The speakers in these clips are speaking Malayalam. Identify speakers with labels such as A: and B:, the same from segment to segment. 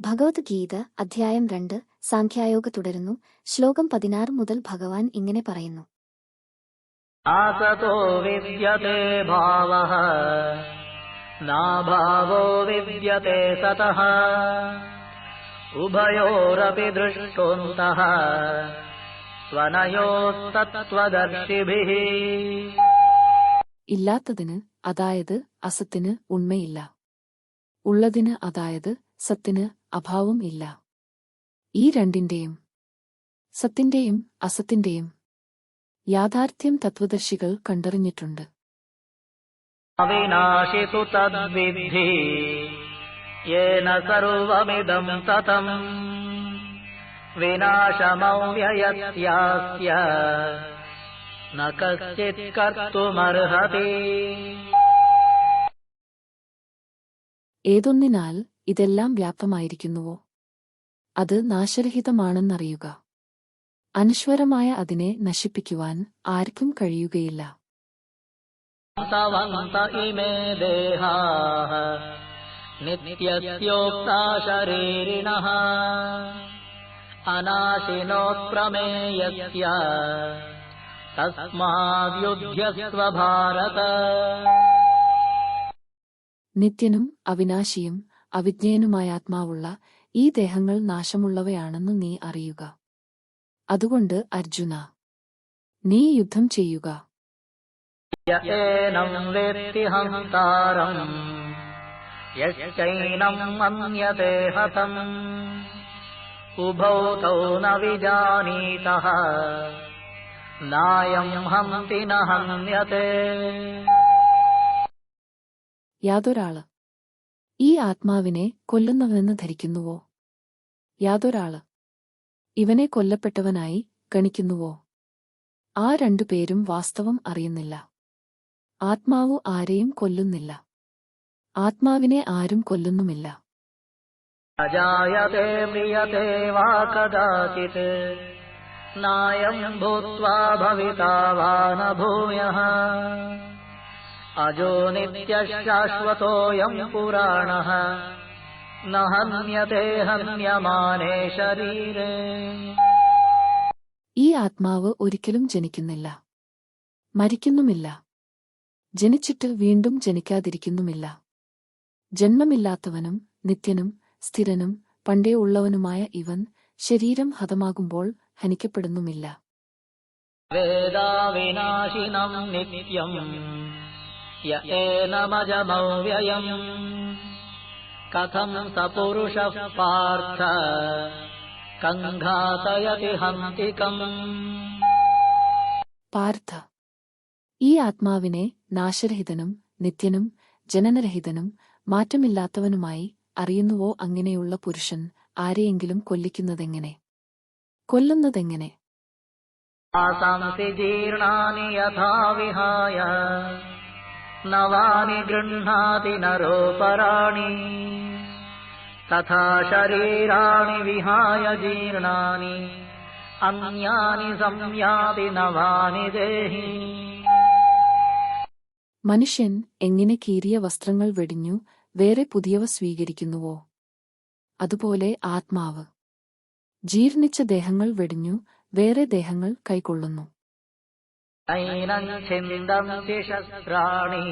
A: ഭഗവത്ഗീത അധ്യായം രണ്ട് സാഖ്യായോഗ തുടരുന്നു. ശ്ലോകം പതിനാറ് മുതൽ ഭഗവാൻ ഇങ്ങനെ പറയുന്നു.
B: ആസതോ വിദ്യത്തെ ഭാവ നാഭാവോ വിദ്യത്തെ സത ഉഭയോരപി ദൃഷ്ടോന്ത സ്വനയോസ്തത്വദർശിഭി
C: ഇല്ലാത്തതിന് അതായത് അസത്തിന് ഉണ്മയില്ല. ഉള്ളതിന് അതായത് സത്തിന് അഭാവം ഇല്ല. ഈ രണ്ടിന്റെയും സത്തിന്റെയും അസത്തിന്റെയും യാഥാർത്ഥ്യം തത്വദർശികൾ കണ്ടറിഞ്ഞിട്ടുണ്ട്.
B: തതം.
C: ഏതൊന്നിനാൽ ഇതെല്ലാം വ്യാപ്തമായിരിക്കുന്നുവോ അത് നാശരഹിതമാണെന്നറിയുക. അനശ്വരമായ അതിനെ നശിപ്പിക്കുവാൻ ആർക്കും കഴിയുകയില്ല.
B: ഇമേ ദേഹാ പ്രമേയസ്യ
C: നിത്യനും അവിനാശിയും അവിജ്ഞേയനുമായ ആത്മാവുള്ള ഈ ദേഹങ്ങൾ നാശമുള്ളവയാണെന്ന് നീ അറിയുക. അതുകൊണ്ട് അർജുന നീ യുദ്ധം ചെയ്യുക.
B: നായം
C: യാതൊരാൾ ഈ ആത്മാവിനെ കൊല്ലുന്നവനെന്ന് ധരിക്കുന്നുവോ? യാതൊരാൾ. ഇവനെ കൊല്ലപ്പെട്ടവനായി ഗണിക്കുന്നുവോ? ആ രണ്ടു പേരും വാസ്തവം അറിയുന്നില്ല. ആത്മാവ് ആരെയും കൊല്ലുന്നില്ല. ആത്മാവിനെ ആരും കൊല്ലുന്നുമില്ല.
B: നായം ഭൂത്വാ ഭവിതാവാന ഭൂയ न भूयः अजो नित्यशाश्वतोऽयम् पुराणः न हन्यते हन्यमाने शरीरे
C: ഈ ആത്മാവ് ഒരിക്കലും ജനിക്കുന്നില്ല മരിക്കുന്നുമില്ല ജനിച്ചിട്ട് വീണ്ടും ജനിക്കാതിരിക്കുന്നുമില്ല ജന്മമില്ലാത്തവനും നിത്യനും സ്ഥിരനും പണ്ടേ ഉള്ളവനുമായ ഇവൻ ശരീരം ഹതമാകുമ്പോൾ ഹനിക്കപ്പെടുന്നുമില്ല
B: वेदाविनाशिनम् नित्यम् य एनमजमव्ययम् कथम् स पुरुषः पार्थ कङ्घातयति हन्तिकम्
C: പാർത്ഥ ഈ ആത്മാവിനെ നാശരഹിതനും നിത്യനും ജനനരഹിതനും മാറ്റമില്ലാത്തവനുമായി അറിയുന്നുവോ അങ്ങനെയുള്ള പുരുഷൻ ആരെയെങ്കിലും കൊല്ലിക്കുന്നതെങ്ങനെ കൊല്ലുന്നതെങ്ങനെ
B: आसांसि जीर्णानि यथा विहाय नवानि गृह्णाति नरोपराणि तथा शरीराणि विहाय जीर्णानि अन्यानि संयाति नवानि देहि
C: മനുഷ്യൻ എങ്ങനെ കീറിയ വസ്ത്രങ്ങൾ വെടിഞ്ഞു വേറെ പുതിയവ സ്വീകരിക്കുന്നുവോ അതുപോലെ ആത്മാവ് ജീർണിച്ച ദേഹങ്ങൾ വെടിഞ്ഞു വേറെ ദേഹങ്ങൾ കൈക്കൊള്ളുന്നു
B: नैनम् छिन्दन्ति शस्त्राणि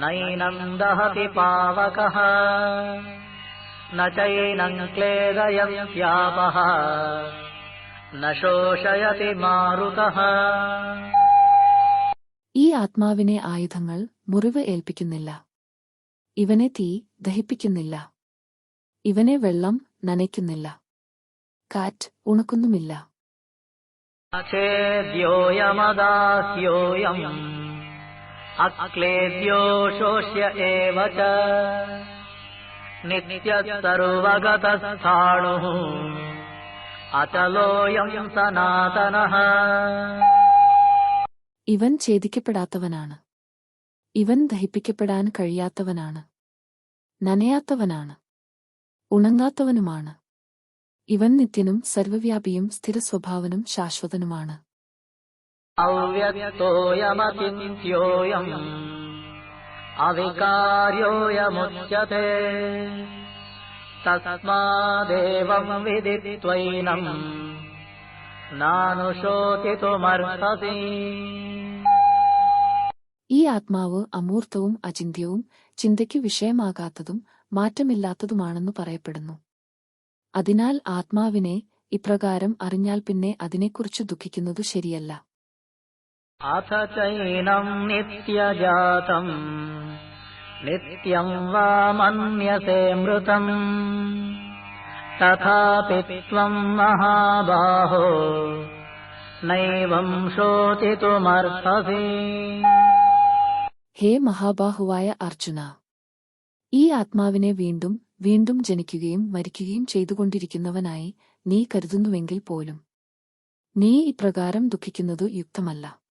B: नैनम् दहति पावकः न चैनम् क्लेदयन्त्यापः न शोषयति मारुतः
C: ഈ ആത്മാവിനെ ആയുധങ്ങൾ മുറിവ് ഏൽപ്പിക്കുന്നില്ല ഇവനെ തീ ദഹിപ്പിക്കുന്നില്ല ഇവനെ വെള്ളം നനയ്ക്കുന്നില്ല കാറ്റ് ഉണക്കുന്നുമില്ല
B: अचेद्योऽयमदास्योऽयम् अक्लेद्यो शोष्य एव च नित्यसर्वगतस्थाणुः अचलोऽयम् सनातनः
C: ഇവൻ ഛേദിക്കപ്പെടാത്തവനാണ് ഇവൻ ദഹിപ്പിക്കപ്പെടാൻ കഴിയാത്തവനാണ് നനയാത്തവനാണ് ഉണങ്ങാത്തവനുമാണ് ഇവൻ നിത്യനും സർവവ്യാപിയും സ്ഥിരസ്വഭാവനും ശാശ്വതനുമാണ്. ഈ ആത്മാവ് അമൂർത്തവും അചിന്ത്യവും ചിന്തയ്ക്ക് വിഷയമാകാത്തതും മാറ്റമില്ലാത്തതുമാണെന്ന് പറയപ്പെടുന്നു. അതിനാൽ ആത്മാവിനെ ഇപ്രകാരം അറിഞ്ഞാൽ പിന്നെ അതിനെക്കുറിച്ച് ദുഃഖിക്കുന്നത് ശരിയല്ല.
B: അഥ ചൈനം നിത്യജാതം നിത്യം വാ മന്യസേ മൃതം. തഥാപി ത്വം മഹാബാഹോ നൈവം ശോചിതുമർഹസി
C: ഹേ മഹാബാഹുവായ അർജുന ഈ ആത്മാവിനെ വീണ്ടും വീണ്ടും ജനിക്കുകയും മരിക്കുകയും ചെയ്തുകൊണ്ടിരിക്കുന്നവനായി നീ കരുതുന്നുവെങ്കിൽ പോലും. നീ ഇപ്രകാരം ദുഃഖിക്കുന്നതു യുക്തമല്ല.